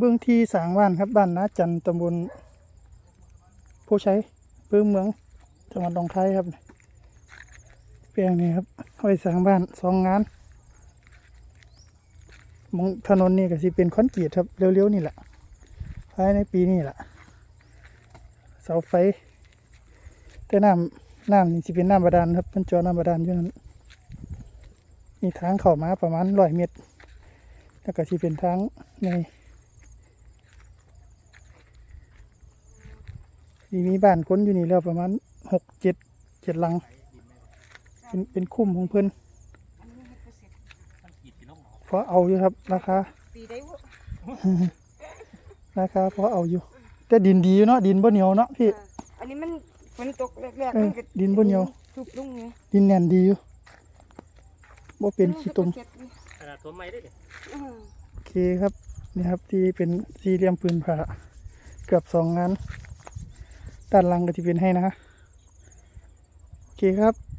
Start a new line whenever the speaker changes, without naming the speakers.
เบื้องที่สางบ้านครับบ้านนาจันตำบลโพชัยเพื่อเมืองจังหวัดหนองคายครับเปียงนี้ครับเอาไปสร้างบ้านสองงานมองถนนนี่ก็สิเป็นคอนกรีตครับเร็วๆนี่แหละภายในปีนี้แหละเสาไฟ แต่น้ำน้ำนี่สิเป็นน้ำบาดาลครับเป็นจอน้ำบาดาลอยู่นั้นมีทางเข้ามาประมาณร้อยเมตร แล้วก็สิเป็นทางใน มีมีบ้านคนอยู่นี่แล้วประมาณหกเจ็ดเจ็ดหลัง เป็นเป็นคุ้มของเพิ่น
อันนี้เฮ็ดบ่เสร็จ
มันขีดที่ลงหนอง
พอเอาอยู่ครับราคา
ปีได้บ่
ราคาพอเอาอยู่ แต่ดินดีอยู่เนาะดินบ่เหนียวเนาะพี่
อันนี้มันฝนตกแรก
เอ
ๆ
อ
มันก็
ดินบ่เหนียว
ทุบลงไง
ดินแน่นดีอยู่บ่เป็นขี้ตุ่ม
เฮ็ดบ่เสร็จนี่
ขนาดตัวไม่ได้ดิ
อือ
โอเคครับนี่ครับที่เป็นสี่เหลี่ยมปืนผ่าเกือบสองงาน ด้านหลังก็จะเป็นให้นะโอเคครับ